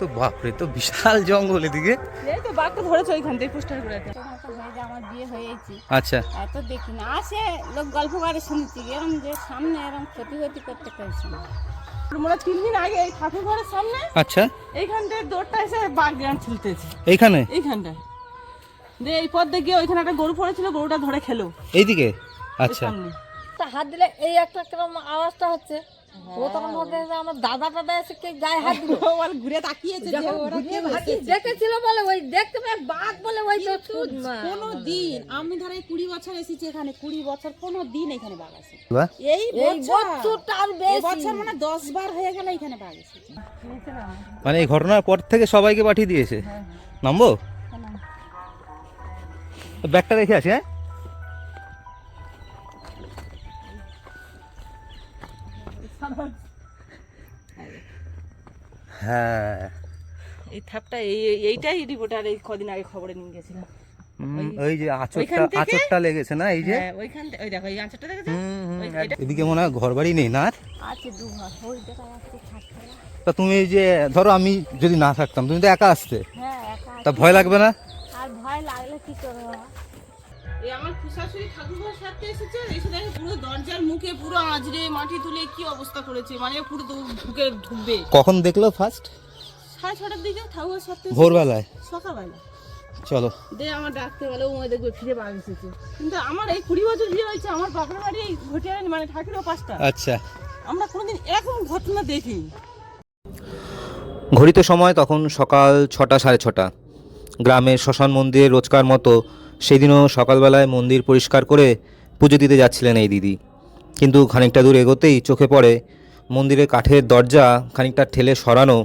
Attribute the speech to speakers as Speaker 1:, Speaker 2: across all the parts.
Speaker 1: তো বাপরে তো বিশাল জঙ্গল এদিকে।
Speaker 2: এই তো বাঘটা ধরেছে ওইখান থেকে পোস্টার
Speaker 3: হয়ে আমার বিয়ে হয়েছি।
Speaker 1: আচ্ছা।
Speaker 3: এত দেখি না আসে লোক গল্প করে শুনছি এরম যে সামনে এরম ক্ষতি ক্ষতি করতে পেরেছি
Speaker 2: মনে হয় তিন দিন আগে এই ঠাকুর ঘরের সামনে
Speaker 1: আচ্ছা।
Speaker 2: এইখান থেকে দৌড়টা এসে বাঘ গ্রাম ছিলতেছে।
Speaker 1: এইখানে?
Speaker 2: এইখানটায়। দিয়ে এই পথ দিয়ে গিয়ে ওইখানে একটা গরু পড়েছিল গরুটা ধরে খেলো।
Speaker 1: এইদিকে? আচ্ছা।
Speaker 4: তা হাত দিলে এই একটা কিরম আওয়াজটা হচ্ছে। ও তখন ভাবছে যে আমার দাদা টাদা এসে কে গায়ে হাত দিল?
Speaker 2: ঘুরে তাকিয়েছে যে ওরা কে
Speaker 4: দেখেছিল বলে ওই দেখতে পেয়ে বাঘ বলে ওই তো
Speaker 2: কোনো দিন আমি ধরো এই কুড়ি বছর এসেছি এখানে কুড়ি বছর কোনো দিন এখানে বাঘ আসে এই
Speaker 4: বছরটা আর বেশি।
Speaker 2: বছর মানে দশ বার হয়ে গেল এখানে বাঘ এসেছে।
Speaker 1: মানে এই ঘটনার পর থেকে সবাইকে পাঠিয়ে দিয়েছে। নামবো? ব্যাগটা রেখে আসি হ্যাঁ? হ্যাঁ।
Speaker 2: এই থাপটা এই এই- এইটাই রিপোর্টার এই কদিন আগে খবরে নিয়ে গেছিলাম।
Speaker 1: ওই যে আঁচড়টা আঁচড়টা লেগেছে না এই যে?
Speaker 2: হ্যাঁ ওইখান ওই দেখো এই আঁচড়টা দেখেছ? এটা-
Speaker 1: এদিকে মনে হয় ঘর বাড়ি নেই না?
Speaker 3: আছে দু ঘর। ওই দেখা
Speaker 1: তা তুমি এই যে ধরো আমি যদি না থাকতাম তুমি তো একা আসতে।
Speaker 3: হ্যাঁ একা
Speaker 1: তা ভয় লাগবে না?
Speaker 3: আর ভয় লাগলে কি করব?
Speaker 2: এই আমার শাশুড়ি ঠাকুর ঘর সারতে এসেছে এসে দেখে পুরো দরজার মুখে পুরো আজরে মাটি তুলে কি অবস্থা করেছে মানে পুরো তো ঢুকে ঢুকবে।
Speaker 1: কখন দেখল ফার্স্ট
Speaker 2: সাড়ে ছটার দিকে ঠাকুর সারতে
Speaker 1: ভোরবেলায়?
Speaker 2: সকালবেলা।
Speaker 1: চলো।
Speaker 2: দে আমার ডাকতে গেলে ও দেখবে ফিরে বাঘ এসেছে। কিন্তু আমার এই কুড়ি বছর বিয়ে হয়েছে আমার বাপের বাড়ি এই মানে ঠাকুরের পাঁচটা
Speaker 1: আচ্ছা।
Speaker 2: আমরা কোনোদিন এরকম ঘটনা দেখিনি।
Speaker 1: ঘড়িতে সময় তখন সকাল ছটা সাড়ে ছটা। গ্রামের শ্মশান মন্দিরে রোজকার মতো সেদিনও সকালবেলায় মন্দির পরিষ্কার করে পুজো দিতে যাচ্ছিলেন এই দিদি। কিন্তু খানিকটা দূর এগোতেই চোখে পড়ে মন্দিরের কাঠের দরজা খানিকটা ঠেলে সরানো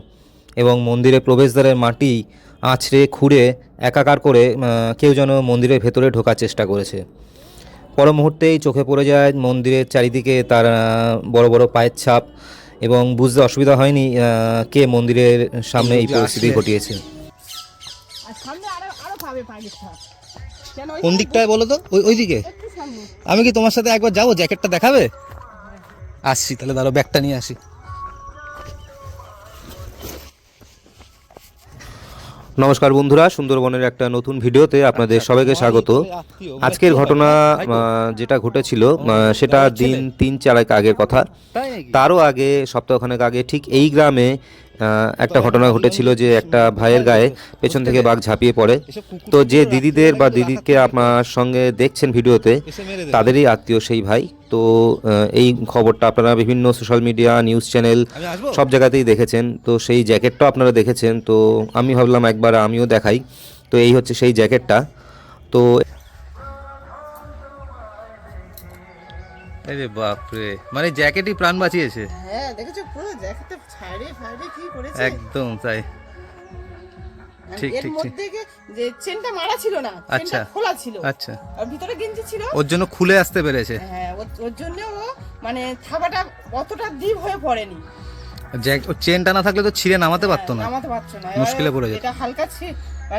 Speaker 1: এবং মন্দিরের প্রবেশদ্বারের মাটি আছড়ে খুঁড়ে একাকার করে কেউ যেন মন্দিরের ভেতরে ঢোকার চেষ্টা করেছে। পর মুহূর্তেই চোখে পড়ে যায় মন্দিরের চারিদিকে তার বড় বড় পায়ের ছাপ এবং বুঝতে অসুবিধা হয়নি কে মন্দিরের সামনে এই পরিস্থিতি ঘটিয়েছে।
Speaker 2: আর সামনে আরও আরও পাবে কেন
Speaker 1: দিকটায় বলো তো? ওই ওই দিকে আমি কি তোমার সাথে একবার যাব? জ্যাকেটটা দেখাবে? আসছি তাহলে দাঁড়ো ব্যাগটা নিয়ে আসি। নমস্কার বন্ধুরা সুন্দরবনের একটা নতুন ভিডিওতে আপনাদের সবাইকে স্বাগত। আজকের ঘটনা যেটা ঘটেছিল সেটা দিন তিন চারেক আগের কথা। তারও আগে সপ্তাহখানেক আগে ঠিক এই গ্রামে একটা ঘটনা ঘটেছিল যে একটা ভাইয়ের গায়ে পেছন থেকে বাঘ ঝাঁপিয়ে পড়ে। তো যে দিদিদের বা দিদিকে আপনার সঙ্গে দেখছেন ভিডিওতে তাদেরই আত্মীয় সেই ভাই। তো এই খবরটা আপনারা বিভিন্ন সোশ্যাল মিডিয়া নিউজ চ্যানেল সব জায়গাতেই দেখেছেন। তো সেই জ্যাকেটটাও আপনারা দেখেছেন। তো আমি ভাবলাম একবার আমিও দেখাই। তো এই হচ্ছে সেই জ্যাকেটটা তো আরে বাপরে। মানে জ্যাকেটই প্রাণ বাঁচিয়েছে।
Speaker 2: হ্যাঁ দেখেছ পুরো জ্যাকেটটা ছাড়ে ফাড়ে কি করেছে?
Speaker 1: একদম তাই।
Speaker 2: এর
Speaker 1: ঠিক, ঠিক।
Speaker 2: মধ্যে যে চেনটা মারা ছিল না
Speaker 1: আচ্ছা।
Speaker 2: চেনটা খোলা ছিল।
Speaker 1: আচ্ছা।
Speaker 2: আর ভিতরে গেঞ্জি ছিল।
Speaker 1: ওর জন্য খুলে আসতে পেরেছে।
Speaker 2: হ্যাঁ ওর- ওর জন্য ও মানে থাবাটা অতটা ডিপ হয়ে পড়েনি।
Speaker 1: জ্যাক ও চেনটা না থাকলে তো ছিঁড়ে নামাতে পারতো না।
Speaker 2: নামাতে পারছ না।
Speaker 1: মুশকিলে পড়ে যেত।
Speaker 2: এটা হালকা ছি-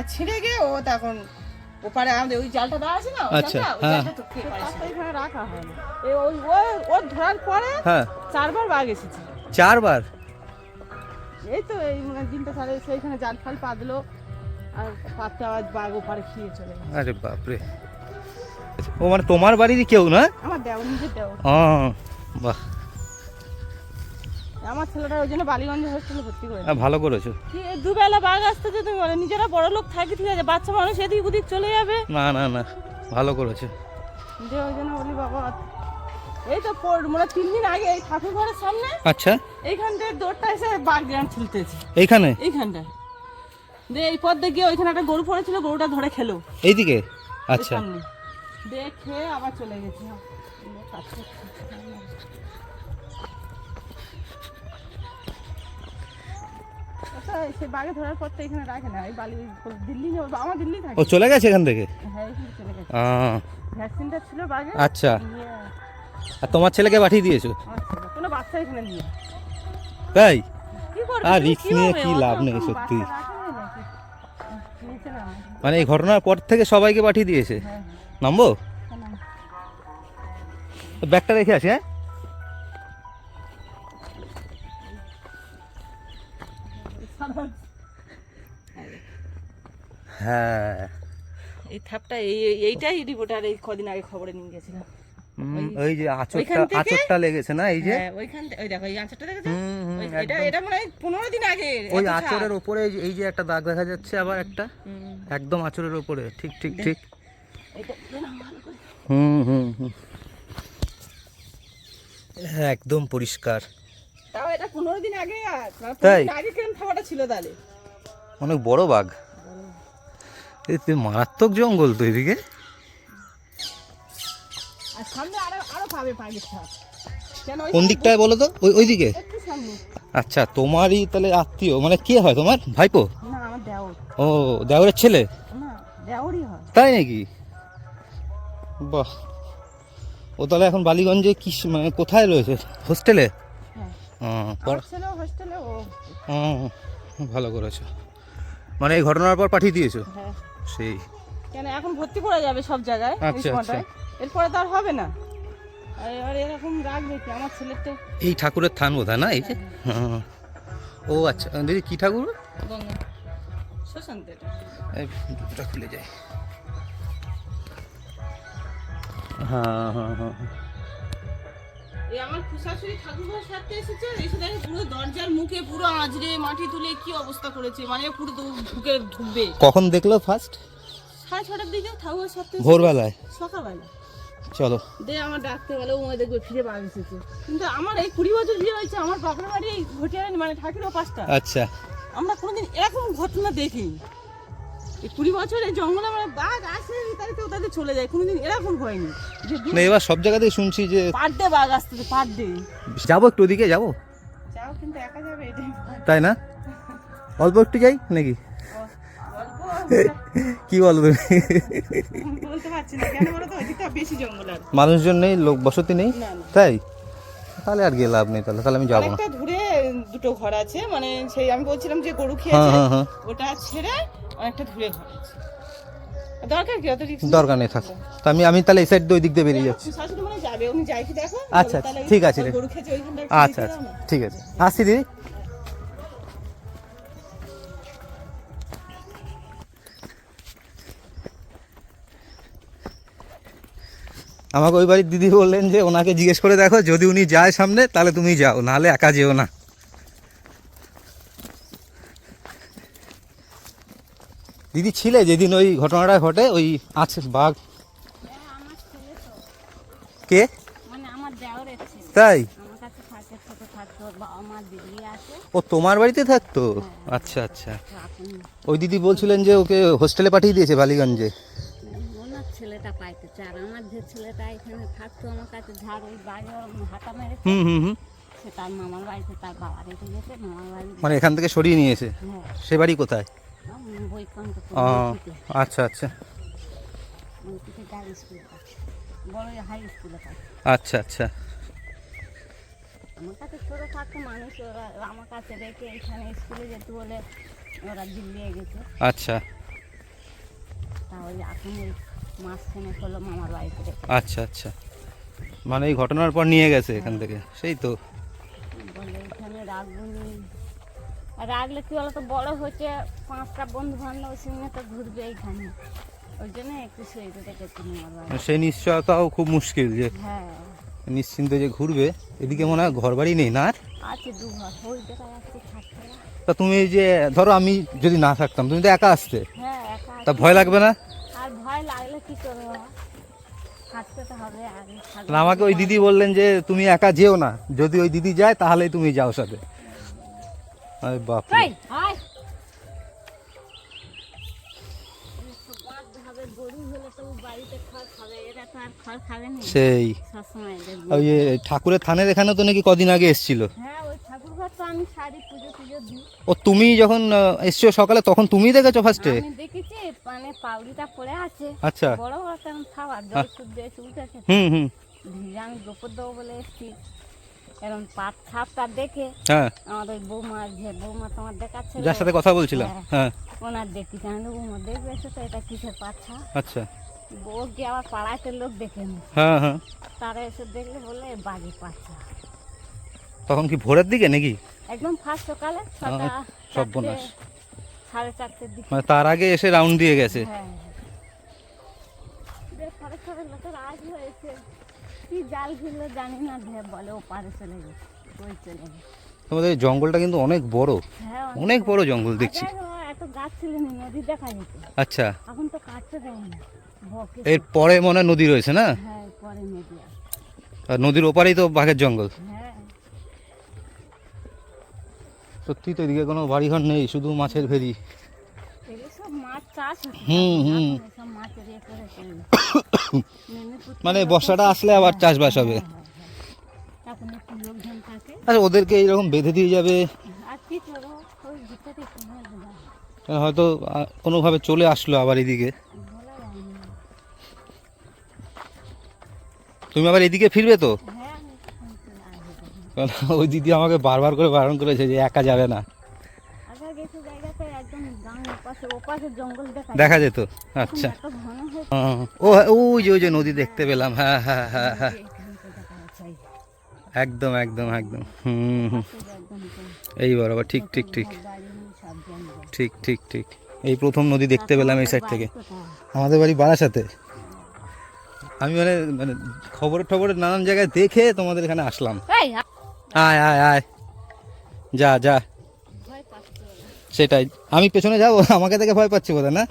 Speaker 2: ছিঁড়ে গিয়ে ও তখন ওপারে আমাদের ওই জালটা দেওয়া আছে না
Speaker 1: আচ্ছা, হ্যাঁ।
Speaker 2: রাখা হয় ওই ও- ধরার পরে
Speaker 1: হ্যাঁ।
Speaker 2: চারবার বাঘ এসেছে।
Speaker 1: চারবার?
Speaker 2: এই তো এই মানে দিনটা সাড়ে সেইখানে জাল ফাল পাতলো আর পাততে আওয়াজ বাঘ ওপারে খেয়ে চলে গেছে।
Speaker 1: আরে বাপরে। ও মানে তোমার বাড়িরই কেউ না?
Speaker 2: আমার দেও নিজের দেও।
Speaker 1: ও বাহ।
Speaker 2: আমার ছেলেটা ওই জন্য বালিগঞ্জ হোস্টেলে ভর্তি করে
Speaker 1: হ্যাঁ, ভালো করেছ।
Speaker 2: দুবেলা বাঘ আসতে যদি বলে? নিজেরা বড় লোক থাকে ঠিক আছে? বাচ্চা মানুষ এদিক ওদিক চলে যাবে।
Speaker 1: না না না ভালো করেছ।
Speaker 2: যে ওই জন্য বলি বাবা এই তো পর- মানে তিন দিন আগে এই ঠাকুর ঘরের সামনে
Speaker 1: আচ্ছা।
Speaker 2: এইখান থেকে দৌড়টা এসে বাঘ গ্রাম ছিলতেছে।
Speaker 1: এইখানে?
Speaker 2: এইখানটায়। দিয়ে এই পথ দিয়ে গিয়ে ওইখানে একটা গরু পড়েছিল গরুটা ধরে খেলো।
Speaker 1: এইদিকে? আচ্ছা।
Speaker 2: খেয়ে আবার চলে গেছে। আচ্ছা, সে ধরার পর তো এখানে রাখে না। এই বালি দিল্লি আমার দিল্লি থাকে।
Speaker 1: ও চলে গেছে এখান থেকে?
Speaker 2: হ্যাঁ চলে গেছে। ভ্যাকসিনটা ছিল
Speaker 1: আচ্ছা। আর তোমার ছেলেকে পাঠিয়ে দিয়েছ?
Speaker 2: কোনো বাচ্চা এখানে নিয়ে
Speaker 1: তাই?
Speaker 2: কি
Speaker 1: আর risk নিয়ে কি লাভ নেই সত্যি। মানে এই ঘটনার পর থেকে সবাইকে পাঠিয়ে দিয়েছে।
Speaker 2: হ্যাঁ, হ্যাঁ। নম্বর হ্যাঁ,
Speaker 1: ব্যাগটা রেখে আসি হ্যাঁ? হ্যাঁ।
Speaker 2: এই থাপটা এই এইটাই রিপোর্টার এই কদিন আগে খবরে নিয়ে গেছিলাম
Speaker 1: ওই যে আঁচড়টা আঁচড়টা লেগেছে না এই যে?
Speaker 2: হ্যাঁ ওইখান ওই দেখো এই আঁচড়টা দেখেছ এটা। এটা মনে হয় পনেরো দিন আগে
Speaker 1: ওই আঁচড়ের ওপরে এই যে- একটা দাগ দেখা যাচ্ছে আবার একটা। একদম আঁচড়ের ওপরে ঠিক ঠিক ঠিক। হুম হুম হুম। একদম পরিষ্কার।
Speaker 2: তাও এটা পনেরো দিন আগে
Speaker 1: তাই?
Speaker 2: আগে কেন থাবাটা ছিল তাহলে?
Speaker 1: অনেক বড় বাঘ। এই মারাত্মক জঙ্গল তো এদিকে।
Speaker 2: পাবে পাখির ছাপ কোন
Speaker 1: দিকটায় বলো তো? ওই
Speaker 2: একটু সামনে।
Speaker 1: আচ্ছা তোমারই তাহলে আত্মীয়? মানে কে হয় তোমার? ভাইপো? ও দেওরের ছেলে? তাই নাকি? বাহ। ও তাহলে এখন বালিগঞ্জে কি মানে কোথায় রয়েছে? হোস্টেলে?
Speaker 2: হ্যাঁ।
Speaker 1: ভালো করেছ। মানে এই ঘটনার পর পাঠিয়ে দিয়েছ?
Speaker 2: হ্যাঁ।
Speaker 1: সেই।
Speaker 2: কেন এখন ভর্তি করা যাবে সব জায়গায় এই
Speaker 1: আচ্ছা,
Speaker 2: এরপরে তো আর হবে না। এবার এরকম রাখবে কি আমার ছেলের তো
Speaker 1: এই ঠাকুরের থান বোধ না এই যে। ও আচ্ছা দিদি কি ঠাকুর? খুলে যায় হ্যাঁ হ্যাঁ হ্যাঁ
Speaker 2: এই আমার খুশাশুড়ি ঠাকুরঘর সাথে এসেছে এসে দেখে পুরো দরজার মুখে পুরো মাটি তুলে কি অবস্থা করেছে মানে পুরো ঢুকে ঢুকবে।
Speaker 1: কখন দেখল ফার্স্ট
Speaker 2: সাড়ে ছটার দিকে সাথে
Speaker 1: ভোরবেলায়।
Speaker 2: সকালবেলা।
Speaker 1: চলো।
Speaker 2: দে আমার ডাকতে গেলে ও দেখবে ফিরে বাঘ এসেছে কিন্তু আমার এই কুড়ি বছর বিয়ে হয়েছে আমার বাপের বাড়ি এই ঘটিয়ানি মানে ঠাকুরের পাঁচটা।
Speaker 1: আচ্ছা।
Speaker 2: আমরা কোনোদিন এরকম ঘটনা দেখিনি। এই কুড়ি বছর জঙ্গলে আমরা বাঘ আসে তাই তো তাদের চলে যায় কোনোদিন এরকম হয়নি। যে
Speaker 1: না এবার সব জায়গাতেই শুনছি যে
Speaker 2: পার ডে বাঘ আসতেছে পার ডে।
Speaker 1: যাব একটু ওদিকে যাব?
Speaker 2: যাও কিন্তু একা যাবে এটাই
Speaker 1: তাই না? অল্প একটু যাই নাকি? কি বলো তুমি?
Speaker 2: বলতে পারছি না। কেন বলো তো? ওইদিকটা বেশি জঙ্গল আর
Speaker 1: মানুষজন নেই লোক বসতি নেই? তাই? তাহলে আর গিয়ে লাভ নেই তাহলে। তাহলে আমি যাব। না
Speaker 2: দূরে দুটো ঘর আছে মানে সেই আমি বলছিলাম যে গরু
Speaker 1: হ্যাঁ
Speaker 2: খেয়েছে
Speaker 1: হ্যাঁ হ্যাঁ
Speaker 2: ওটা ছেড়ে অনেকটা দূরে ঘর আছে। দরকার কি? অত রিক্স
Speaker 1: দরকার নেই থাক। তা আমি আমি তাহলে এই সাইড দিয়ে ওই দিক দিয়ে বেরিয়ে যাচ্ছি।
Speaker 2: শাশুড়ি মানে যাবে উনি যাই কি দেখো।
Speaker 1: আচ্ছা, ঠিক আছে।
Speaker 2: গরু খেয়েছে ওইখানটা
Speaker 1: আচ্ছা আচ্ছা। ঠিক আছে। আসছি দিদি। আমাকে ওই বাড়ির দিদি বললেন যে ওনাকে জিজ্ঞেস করে দেখো যদি উনি যায় সামনে তাহলে তুমি যাও নাহলে একা যেও না। দিদি ছিলে যেদিন ওই ঘটনাটা ঘটে ওই আছে বাঘ। কে?
Speaker 3: মানে
Speaker 1: তাই? ও তোমার বাড়িতে থাকতো? আচ্ছা আচ্ছা। ওই দিদি বলছিলেন যে ওকে হোস্টেলে পাঠিয়ে দিয়েছে বালিগঞ্জে।
Speaker 3: পাইতে চার আমার যে ছেলেটা এখানে থাকতো আমার কাছে ঝাড় ওই বাড়ি হাতা মেরেছে।
Speaker 1: হুম হুম হুম।
Speaker 3: সে তার মামার বাড়িতে তার বাবা রেখে গেছে মামার বাড়ি
Speaker 1: মানে এখান থেকে সরিয়ে নিয়েছে?
Speaker 3: হ্যাঁ।
Speaker 1: সে বাড়ি কোথায়? আচ্ছা আচ্ছা।
Speaker 3: বড় হাই স্কুলে
Speaker 1: আচ্ছা আচ্ছা।
Speaker 3: আমার কাছে ছোটো থাকতো মানুষ ওরা আমার কাছে রেখে এখানে স্কুলে যেতে বলে ওরা দিল্লি গেছে।
Speaker 1: আচ্ছা।
Speaker 3: তাহলে এখন ওই মাঝখানে হলো মামার বাড়িতে। রেখে
Speaker 1: আচ্ছা আচ্ছা। মানে এই ঘটনার পর নিয়ে গেছে এখান থেকে? সেই তো।
Speaker 3: বলে এখানে রাখলে কি বলতো বড় হচ্ছে পাঁচটা বন্ধু বান্ধব সঙ্গে তো ঘুরবে এইখানে ওই জন্য একটু সেই রেখেছি মামার বাড়ি
Speaker 1: সেই নিশ্চয়তাও খুব মুশকিল যে
Speaker 3: হ্যাঁ।
Speaker 1: নিশ্চিন্তে যে ঘুরবে এদিকে মনে হয় ঘর বাড়ি নেই না আর?
Speaker 3: আছে দু ঘর ওই থাকতে না।
Speaker 1: তা তুমি এই যে ধরো আমি যদি না থাকতাম তুমি তো একা আসতে।
Speaker 3: হ্যাঁ একা
Speaker 1: তা ভয় লাগবে না?
Speaker 3: ভয় লাগলে কি করব?
Speaker 1: আমাকে ওই দিদি বললেন যে তুমি একা যেও না। যদি ওই দিদি যায় তাহলেই তুমি যাও সাথে। বাপ সেই। ঠাকুরের থানের এখানে তো নাকি কদিন আগে এসেছিল।
Speaker 3: হ্যাঁ ওই ঠাকুর ঘর তো আমি শাড়ি পুজো পুজো দিই।
Speaker 1: ও তুমি যখন এসছো সকালে তখন তুমি দেখেছ ফার্স্টে
Speaker 3: আমি দেখেছি মানে পাউরিটা পড়ে আছে।
Speaker 1: আচ্ছা।
Speaker 3: বড় বড় কেমন খাওয়া জল শুদ্ধ এসে উঠেছে
Speaker 1: হুম হুম।
Speaker 3: আমি গোপর দেবো বলে এসেছি। এরকম পাট দেখে
Speaker 1: হ্যাঁ।
Speaker 3: ওই বৌমা যে বৌমা তোমার দেখাচ্ছে
Speaker 1: যার সাথে কথা বলছিলাম
Speaker 3: হ্যাঁ।
Speaker 1: হ্যাঁ।
Speaker 3: ওনার দেখি আমি তো বৌমা দেখবে তো এটা কিসের পাচ্ছা
Speaker 1: আচ্ছা।
Speaker 3: বউ কি আবার পাড়াইতে লোক দেখে
Speaker 1: হ্যাঁ হ্যাঁ।
Speaker 3: তারা এসে দেখলে বলে বাজি পাচ্ছা
Speaker 1: তখন কি ভোরের দিকে নাকি?
Speaker 3: একদম ফার্স্ট সকালে সাড়ে চারটের দিকে।
Speaker 1: মানে তার আগে এসে রাউন্ড দিয়ে গেছে।
Speaker 3: হ্যাঁ গেছে
Speaker 1: তোমাদের জঙ্গলটা কিন্তু অনেক বড়।
Speaker 3: হ্যাঁ
Speaker 1: অনেক বড়। জঙ্গল দেখছি। আচ্ছা।
Speaker 3: এখন তো কাটতে
Speaker 1: এর পরে মনে হয় নদী রয়েছে না?
Speaker 3: হ্যাঁ।
Speaker 1: আর নদীর ওপারেই তো বাঘের জঙ্গল।
Speaker 3: হ্যাঁ
Speaker 1: সত্যি তো এদিকে কোনো বাড়িঘর নেই শুধু মাছের
Speaker 3: হচ্ছে।
Speaker 1: হুম, হুম।
Speaker 3: ইয়ে
Speaker 1: মানে বর্ষাটা আসলে আবার চাষবাস হবে।
Speaker 3: হ্যাঁ, হ্যাঁ। একটু লোকজন থাকে।
Speaker 1: আচ্ছা ওদেরকে এইরকম বেঁধে দিয়ে যাবে? হয়তো কোনোভাবে চলে আসলো আবার এদিকে। তুমি আবার এদিকে ফিরবে তো
Speaker 3: হ্যাঁ আমি এখন চলে আসব তখন।
Speaker 1: কারণ ওই দিদি আমাকে বারবার করে বারণ করেছে যে একা যাবে না।
Speaker 3: দেখা
Speaker 1: যেত আচ্ছা। ও ওই যে ওই যে নদী দেখতে পেলাম হ্যাঁ হ্যাঁ হ্যাঁ হ্যাঁ। একদম একদম একদম হুম হুম।
Speaker 3: এই
Speaker 1: বরাবর ঠিক ঠিক ঠিক। ঠিক ঠিক ঠিক। এই প্রথম নদী দেখতে পেলাম এই সাইড থেকে। আমাদের বাড়ি বারাসাতে। আমি মানে মানে খবরের টবরের নানান জায়গায় দেখে তোমাদের এখানে আসলাম। আয় আয় আয়। যা যা। সেটাই। আমি পেছনে যাব? আমাকে দেখে ভয় পাচ্ছি বোধ না?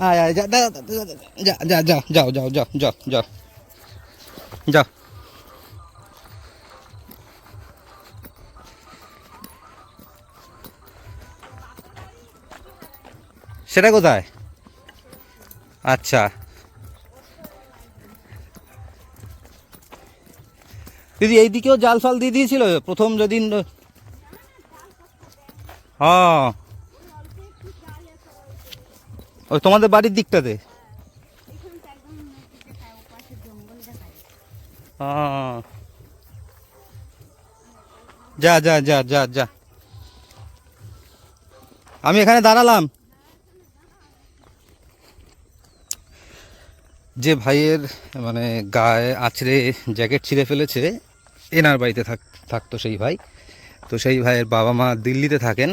Speaker 1: আয় আয়, যা যা যা যা যাও যাও যাও যাও যাও। যাও। সেটা কোথায়? আচ্ছা। দিদি, এইদিকেও জাল ফাল দিয়ে দিয়েছিল প্রথম যেদিন হ্যাঁ ওই তোমাদের বাড়ির দিকটাতে। হ্যাঁ। যা যা যা যা যা আমি এখানে দাঁড়ালাম যে ভাইয়ের মানে গায়ে আছড়ে জ্যাকেট ছিঁড়ে ফেলেছে এনার বাড়িতে থাক, থাকতো সেই ভাই। তো সেই ভাইয়ের বাবা মা দিল্লিতে থাকেন।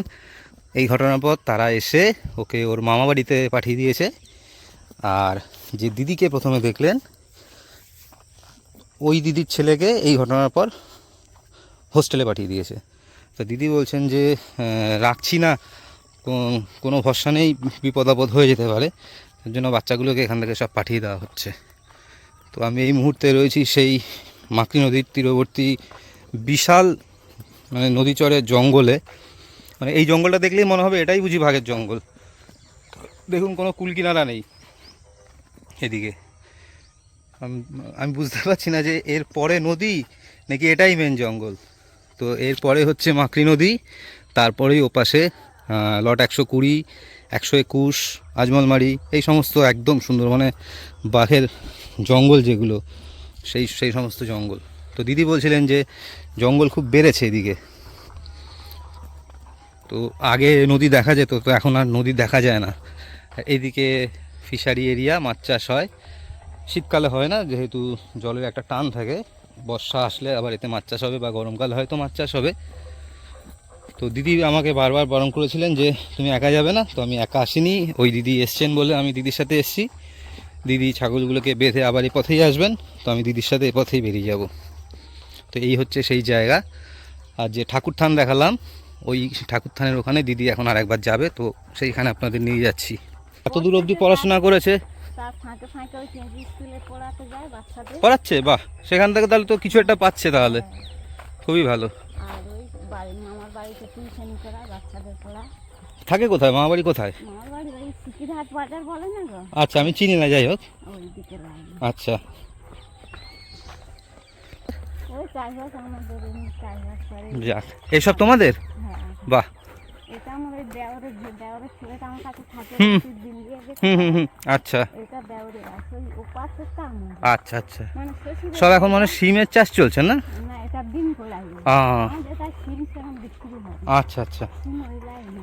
Speaker 1: এই ঘটনার পর তারা এসে ওকে ওর মামা বাড়িতে পাঠিয়ে দিয়েছে। আর যে দিদিকে প্রথমে দেখলেন, ওই দিদির ছেলেকে এই ঘটনার পর হোস্টেলে পাঠিয়ে দিয়েছে। তো দিদি বলছেন যে রাখছি না। কোনো ভরসা নেই বিপদ আপদ হয়ে যেতে পারে। তার জন্য বাচ্চাগুলোকে এখান থেকে সব পাঠিয়ে দেওয়া হচ্ছে। তো আমি এই মুহূর্তে রয়েছি সেই মাকড়ি নদীর তীরবর্তী বিশাল মানে নদী চরের জঙ্গলে মানে এই জঙ্গলটা দেখলেই মনে হবে এটাই বুঝি ভাগের জঙ্গল। দেখুন, কোনো কুল কিনারা নেই এদিকে। আমি বুঝতে পারছি না যে এর পরে নদী নাকি এটাই মেন জঙ্গল। তো এর পরে হচ্ছে মাকড়ি নদী, তারপরেই ওপাশে লট একশো কুড়ি, একশো একুশ, আজমলমারি, এই সমস্ত একদম সুন্দরবনে বাঘের জঙ্গল যেগুলো। সেই সেই সমস্ত জঙ্গল। তো দিদি বলছিলেন যে জঙ্গল খুব বেড়েছে এদিকে। তো আগে নদী দেখা যেত, তো এখন আর নদী দেখা যায় না। এইদিকে ফিশারি এরিয়া, মাছ চাষ হয়। শীতকালে হয় না, যেহেতু জলের একটা টান থাকে। বর্ষা আসলে আবার এতে মাছ চাষ হবে বা গরমকালে হয়তো মাছ চাষ হবে। তো দিদি আমাকে বারবার বারণ করেছিলেন যে, তুমি একা যাবে না? তো আমি একা আসিনি। ওই দিদি এসছেন বলে আমি দিদির সাথে এসছি। দিদি ছাগলগুলোকে বেঁধে আবার এই পথেই আসবেন তো আমি দিদির সাথে এ পথেই বেরিয়ে যাব। তো এই হচ্ছে সেই জায়গা। আর যে ঠাকুর থান দেখালাম ওই ঠাকুর থানের ওখানে দিদি এখন আর একবার যাবে তো সেইখানে আপনাদের নিয়ে যাচ্ছি। এত দূর অবধি পড়াশোনা করেছে? পড়াচ্ছে? বাহ! সেখান থেকে তাহলে তো কিছু একটা পাচ্ছে তাহলে। খুবই ভালো। থাকে কোথায়? মামাবাড়ি কোথায়?
Speaker 3: বাজার বলে না গো?
Speaker 1: আচ্ছা আমি চিনি না যাই হোক।
Speaker 3: ওই দিকে লাইন
Speaker 1: আচ্ছা।
Speaker 3: ওই চাষবাস আমাদের চাষবাস করে
Speaker 1: যাক এসব তোমাদের?
Speaker 3: হ্যাঁ।
Speaker 1: বাহ।
Speaker 3: এটা আমার ওই দেওরের দেওরের ছেলেটা আমার কাছে থাকে দিন দিয়ে
Speaker 1: হুম হুম হুম আচ্ছা।
Speaker 3: এটা দেওরে আছে ওই আমার
Speaker 1: আচ্ছা আচ্ছা।
Speaker 3: মানে
Speaker 1: সব এখন মানে সিমের চাষ চলছে না?
Speaker 3: না এটা দিন কোলাই এটা সিম সেরকম বিক্রি হয়
Speaker 1: আচ্ছা আচ্ছা।
Speaker 3: সিম ওই লাইনে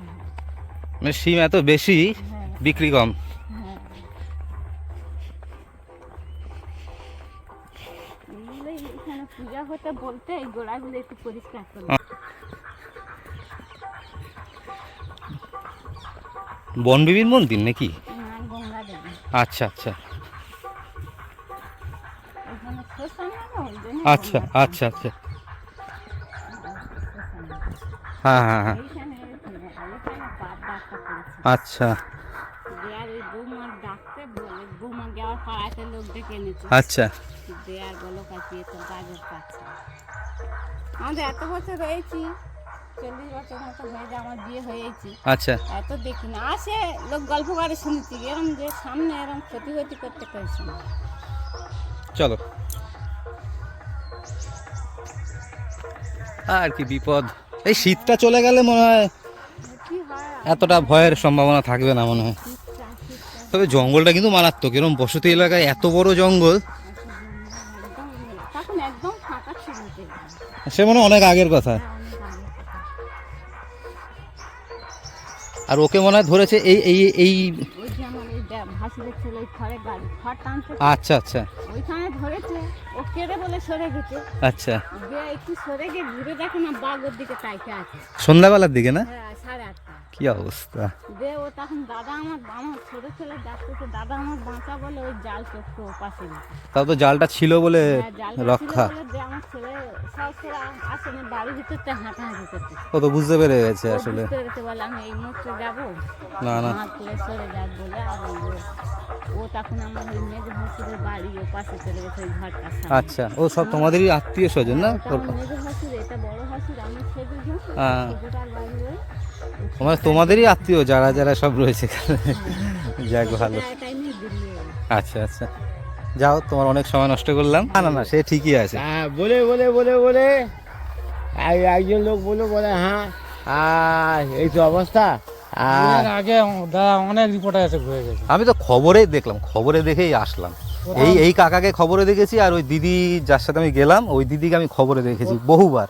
Speaker 1: মানে সিম এত বেশি
Speaker 3: হ্যাঁ।
Speaker 1: বিক্রি কম।
Speaker 3: পূজা হতে বলতে এই গোড়াগুলো একটু পরিষ্কার করে
Speaker 1: বনবিবির মন্দির নাকি? আচ্ছা আচ্ছা। আচ্ছা আচ্ছা আচ্ছা। হ্যাঁ হ্যাঁ হ্যাঁ। আচ্ছা
Speaker 3: দেয়ার ওই বৌমার ডাকতে বলে বৌমা যাওয়ার পাড়াতে লোক ডেকে এনেছে
Speaker 1: আচ্ছা।
Speaker 3: দেয়ার বলো কাটিয়ে তো গাজর পাচ্ছে আমাদের এত বছর রয়েছি চল্লিশ বছর মতো হয়ে যায় আমার বিয়ে হয়েছি।
Speaker 1: আচ্ছা।
Speaker 3: এত দেখি না আসে লোক গল্প করে শুনেছি এরম যে সামনে এরম ক্ষতি ক্ষতি করতে না।
Speaker 1: চলো। আর কি বিপদ। এই শীতটা চলে গেলে মনে হয়? এতটা ভয়ের সম্ভাবনা থাকবে না মনে হয়। তবে জঙ্গলটা কিন্তু মারাত্মক এরকম বসতি এলাকায় এত বড় জঙ্গল। সে মনে হয় অনেক আগের কথা। আর ওকে মনে হয় ধরেছে এই এই এই
Speaker 3: খড় টানতে
Speaker 1: আচ্ছা আচ্ছা।
Speaker 3: ওইখানে ধরেছে ও কেড়ে বলে সরে গেছে।
Speaker 1: আচ্ছা।
Speaker 3: একটু সরে গিয়ে ঘুরে দেখে না বাঘ ওর দিকে তাইতে আছে।
Speaker 1: সন্ধ্যাবেলার দিকে না?
Speaker 3: হ্যাঁ সাড়ে আটটা।
Speaker 1: কি অবস্থা?
Speaker 3: দিয়ে ও তখন দাদা আমার আমার ছোট ছেলে ডাকতেছে দাদা আমার বাঁচা বলে ওই জাল চোখতে ও পাশে
Speaker 1: তাও তো জালটা ছিল বলে
Speaker 3: হ্যাঁ,
Speaker 1: রক্ষা।
Speaker 3: আমার ছেলে সব ছেলে আসে না বাড়ির ভিতরটা হাঁটাহাঁটি করতে
Speaker 1: ও তো বুঝতে পেরে গেছে আসলে।
Speaker 3: বুঝতে পেরেছে বলে আমি এই মুহূর্তে যাব।
Speaker 1: না না।
Speaker 3: সরে যাক বলে আর ও- ও তখন আমার ওই মেজ ভাসুরের বাড়ি ও পাশে চলে গেছে ওই ঘরটার
Speaker 1: আচ্ছা ও সব তোমাদেরই আত্মীয় স্বজন না?
Speaker 3: এটা বড় আমি
Speaker 1: হ্যাঁ। তোমার তোমাদেরই আত্মীয় যারা যারা সব রয়েছে এখানে। যাক ভালো। আচ্ছা আচ্ছা। যাও তোমার অনেক সময় নষ্ট করলাম। না না না সে ঠিকই আছে।
Speaker 5: হ্যাঁ বলে বলে বলে বলে। এক- একজন লোক বলে বলে হ্যাঁ এই তো অবস্থা। আর
Speaker 6: আগে দাদা অনেক রিপোর্টার এসে ঘুরে গেছে।
Speaker 1: আমি তো খবরেই দেখলাম খবরে দেখেই আসলাম। এই এই কাকাকে খবরে দেখেছি আর ওই দিদি যার সাথে আমি গেলাম ওই দিদিকে আমি খবরে দেখেছি বহুবার।